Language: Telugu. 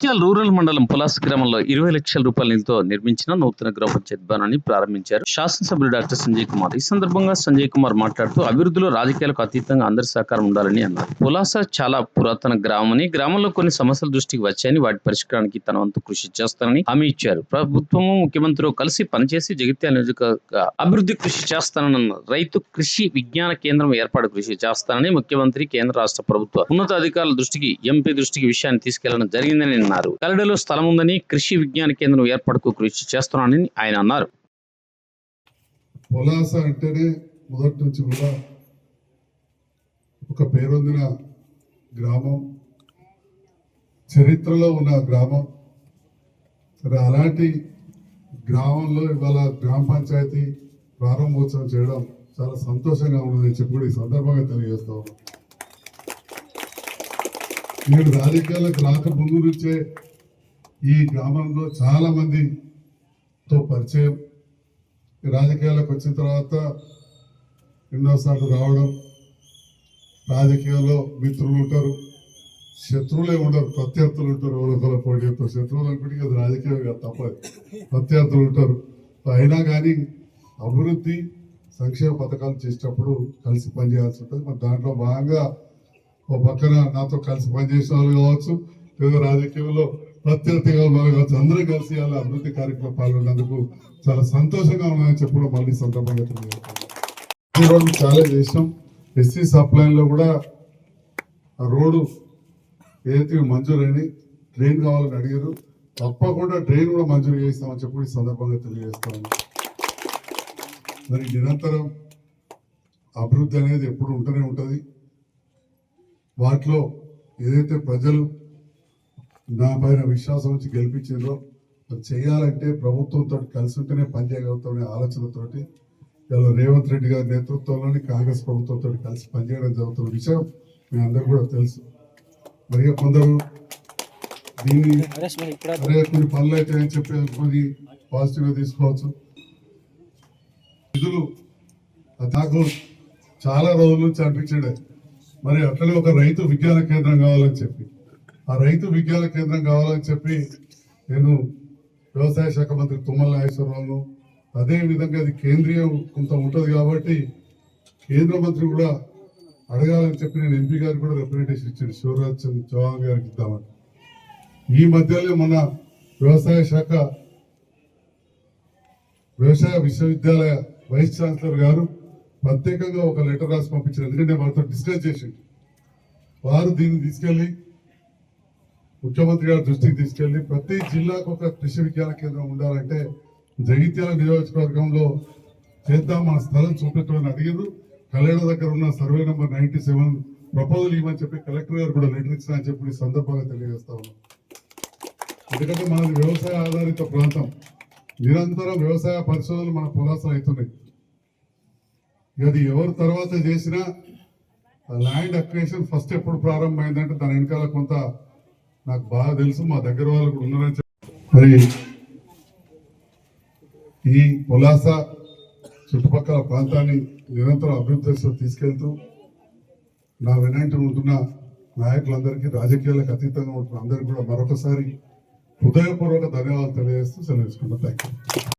జగిత్యాల రూరల్ మండలం పులాస గ్రామంలో ఇరవై లక్షల రూపాయల నిధితో నిర్మించిన నూతన గ్రామ పంచాయత్ భవనాన్ని ప్రారంభించారు శాసనసభ్యులు డాక్టర్ సంజయ్ కుమార్. ఈ సందర్భంగా సంజయ్ కుమార్ మాట్లాడుతూ అభివృద్ధిలో రాజకీయాలకు అతీతంగా అందరి సహకారం ఉండాలని అన్నారు. పులాస చాలా పురాతన గ్రామమని గ్రామంలో కొన్ని సమస్యల దృష్టికి వచ్చాయని వాటి పరిష్కారానికి తన వంతు కృషి చేస్తానని హామీ ఇచ్చారు. ప్రభుత్వము ముఖ్యమంత్రి కలిసి పనిచేసి జగిత్యాల నియోజకవర్గ అభివృద్ధి కృషి చేస్తానన్న రైతు కృషి విజ్ఞాన కేంద్రం ఏర్పాటు కృషి చేస్తానని ముఖ్యమంత్రి కేంద్ర రాష్ట్ర ప్రభుత్వ ఉన్నత అధికారుల దృష్టికి ఎంపీ దృష్టికి విషయాన్ని తీసుకెళ్ళడం జరిగిందని అన్నారు. కలడలో స్థలం ఉందని కృషి విజ్ఞాన కేంద్రం ఏర్పాటుకు కృషి చేస్తున్నానని ఆయన అన్నారు. పొలాస అంటేనే మొదటి నుంచి కూడా ఒక పేరొందిన గ్రామం చరిత్రలో ఉన్న గ్రామం. సరే అలాంటి గ్రామంలో ఇవాళ గ్రామ పంచాయతీ ప్రారంభోత్సవం చేయడం చాలా సంతోషంగా ఉన్నదని చెప్పి కూడా ఈ సందర్భంగా తెలియజేస్తా ఉన్నాం. నేడు రాజకీయాలకు రాక ముందు నుంచే ఈ గ్రామంలో చాలా మందితో పరిచయం. రాజకీయాలకు వచ్చిన తర్వాత ఎన్నోసార్లు రావడం. రాజకీయాల్లో మిత్రులు ఉంటారు. శత్రువులే ఉండరు. ప్రత్యర్థులు ఉంటారు. ఒకరికొకరు పోటీ చేస్తారు. శత్రువులు అనుకుంటే అది రాజకీయం కాదు తప్పదు. ప్రత్యర్థులు ఉంటారు. అయినా కానీ అభివృద్ధి సంక్షేమ పథకాలు చేసేటప్పుడు కలిసి పనిచేయాల్సి ఉంటుంది. మరి దాంట్లో భాగంగా ఓ పక్కన నాతో కలిసి పనిచేసిన వాళ్ళు కావచ్చు లేదా రాజకీయంలో ప్రత్యర్థిగా ఉన్న వాళ్ళు కావచ్చు అందరూ కలిసి వాళ్ళ అభివృద్ధి కార్యక్రమం పాల్గొన్నందుకు చాలా సంతోషంగా ఉన్నాయని చెప్పడం కూడా మళ్ళీ సందర్భంగా తెలియజేస్తాను చాలా చేసినాం. ఎస్సీ సప్లైన్లో కూడా ఆ రోడ్డు ఏదైతే మంజూరైంది ట్రైన్ కావాలని అడిగారు. తప్పకుండా ట్రైన్ కూడా మంజూరు చేస్తామని చెప్పి ఈ సందర్భంగా తెలియజేస్తాను. మరి నిరంతరం అభివృద్ధి అనేది ఎప్పుడు ఉంటూనే ఉంటుంది. వాటిలో ఏదైతే ప్రజలు నా పైన విశ్వాసం వచ్చి గెలిపించిందో అది చేయాలంటే ప్రభుత్వంతో కలిసి ఉంటేనే పనిచేయగలుగుతామనే ఆలోచనతోటి ఇలా రేవంత్ రెడ్డి గారి నేతృత్వంలోని కాంగ్రెస్ ప్రభుత్వంతో కలిసి పనిచేయడం జరుగుతున్న విషయం మీ అందరూ కూడా తెలుసు. మరి కొందరు దీన్ని అరే కొన్ని పనులు అయితే అని చెప్పి అనుకుని పాజిటివ్గా తీసుకోవచ్చు. నిధులు దాకా నాకు చాలా రోజుల నుంచి అనిపించాడు మరి అట్లనే ఒక రైతు విజ్ఞాన కేంద్రం కావాలని చెప్పి. ఆ రైతు విజ్ఞాన కేంద్రం కావాలని చెప్పి నేను వ్యవసాయ శాఖ మంత్రి తుమ్మల నాగేశ్వరరావును అదేవిధంగా అది కేంద్రీయం కొంత ఉంటుంది కాబట్టి కేంద్ర మంత్రి కూడా అడగాలని చెప్పి నేను ఎంపీ గారికి కూడా రిప్రజెంటేషన్ ఇచ్చాను. శివరాజ్ చంద్ర చౌహాన్ గారికి ఇద్దామని. ఈ మధ్యలో మన వ్యవసాయ శాఖ వ్యవసాయ విశ్వవిద్యాలయ వైస్ ఛాన్సలర్ గారు ప్రత్యేకంగా ఒక లెటర్ రాసి పంపించారు. ఎందుకంటే వారితో డిస్కస్ చేసి వారు దీన్ని తీసుకెళ్ళి ముఖ్యమంత్రి గారి దృష్టికి తీసుకెళ్ళి ప్రతి జిల్లాకు ఒక కృషి విజ్ఞాన కేంద్రం ఉండాలంటే జగిత్యాల నియోజకవర్గంలో చేద్దాం మన స్థలం చూపెట్టమని అడిగారు కళ్యాణ దగ్గర ఉన్న survey number ninety seven proposal ఇవ్వని చెప్పి కలెక్టర్ గారు కూడా లెటర్ ఇచ్చిన అని చెప్పి సందర్భంగా తెలియజేస్తా ఉన్నాం. ఎందుకంటే మనది వ్యవసాయ ఆధారిత ప్రాంతం. నిరంతరం వ్యవసాయ పరిశోధనలు మన పులాసలు అవుతున్నాయి. అది ఎవరు తర్వాత చేసినా ల్యాండ్ అక్వేషన్ ఫస్ట్ ఎప్పుడు ప్రారంభమైందంటే దాని వెనకాల కొంత నాకు బాగా తెలుసు మా దగ్గర వాళ్ళు కూడా ఉన్నారని మరి ఈ ఉల్లాస చుట్టుపక్కల ప్రాంతాన్ని నిరంతరం అభివృద్ధి తీసుకెళ్తూ నా వెనంటి ఉంటున్న నాయకులందరికీ రాజకీయాలకు అతీతంగా ఉంటున్న అందరికీ కూడా మరొకసారి హృదయపూర్వక ధన్యవాదాలు తెలియజేస్తూ సెలవు థ్యాంక్ యూ